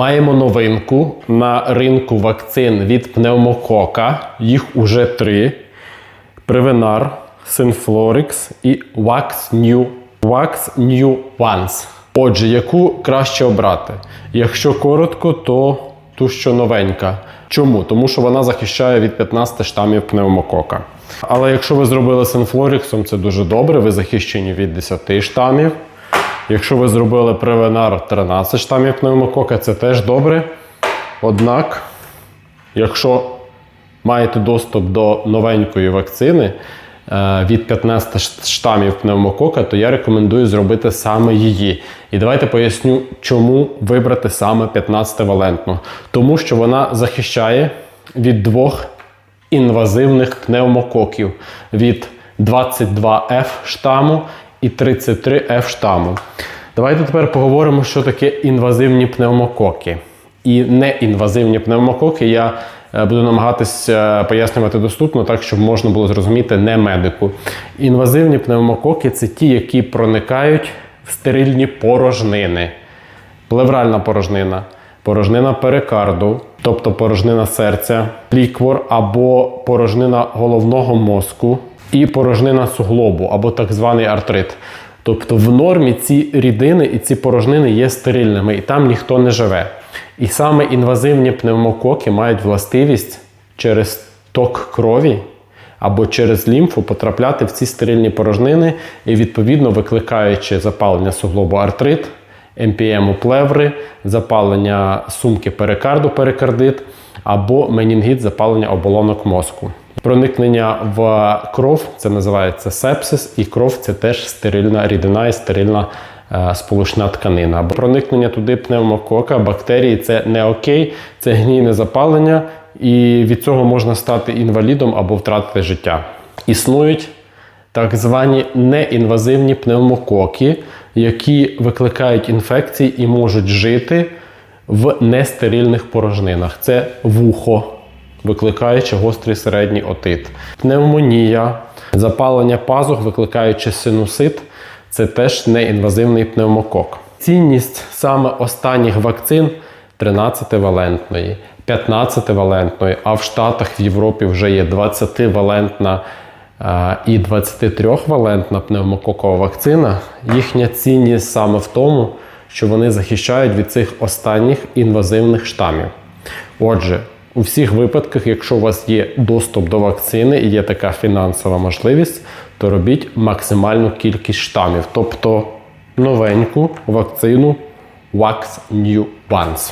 Маємо новинку на ринку вакцин від пневмокока. Їх уже три: Prevnar, Synflorix і Wax New, Wax New Ones. Отже, яку краще обрати? Якщо коротко, то ту, що новенька. Чому? Тому що вона захищає від 15 штамів пневмокока. Але якщо ви зробили Synflorix, це дуже добре, ви захищені від 10 штамів. Якщо ви зробили Prevnar 13 штамів пневмокока, це теж добре. Однак, якщо маєте доступ до новенької вакцини е, від 15 штамів пневмокока, то я рекомендую зробити саме її. І давайте поясню, чому вибрати саме 15-валентну. Тому що вона захищає від двох інвазивних пневмококів від 22F штаму і 33F штаму. Давайте тепер поговоримо, що таке інвазивні пневмококи. І неінвазивні пневмококи я е, буду намагатися пояснювати доступно, так щоб можна було зрозуміти не медику. Інвазивні пневмококи це ті, які проникають в стерильні порожнини. Плевральна порожнина, порожнина перикарду, тобто порожнина серця, ліквор або порожнина головного мозку і порожнина суглобу, або так званий артрит. Тобто в нормі ці рідини і ці порожнини є стерильними, і там ніхто не живе. І саме інвазивні пневмококи мають властивість через ток крові або через лімфу потрапляти в ці стерильні порожнини і, відповідно, викликаючи запалення суглобу артрит, МПМ плеври, запалення сумки перикарду, перикардит або менінгіт, запалення оболонок мозку. Проникнення в кров це називається сепсис, і кров це теж стерильна рідина і стерильна е, сполучна тканина. Проникнення туди пневмокока, бактерії це не окей, це гнійне запалення, і від цього можна стати інвалідом або втратити життя. Існують так звані неінвазивні пневмококи, які викликають інфекції і можуть жити в нестерильних порожнинах. Це вухо, викликаючи гострий середній отит, пневмонія, запалення пазух, викликаючи синусит. Це теж неінвазивний пневмокок. Цінність саме останніх вакцин 13-валентної, 15-валентної, а в Штатах в Європі вже є 20-валентна е, і 23-валентна пневмококова вакцина. Їхня цінність саме в тому, що вони захищають від цих останніх інвазивних штамів. Отже, у всіх випадках, якщо у вас є доступ до вакцини і є така фінансова можливість, то робіть максимальну кількість штамів, тобто новеньку вакцину Wax New Ones.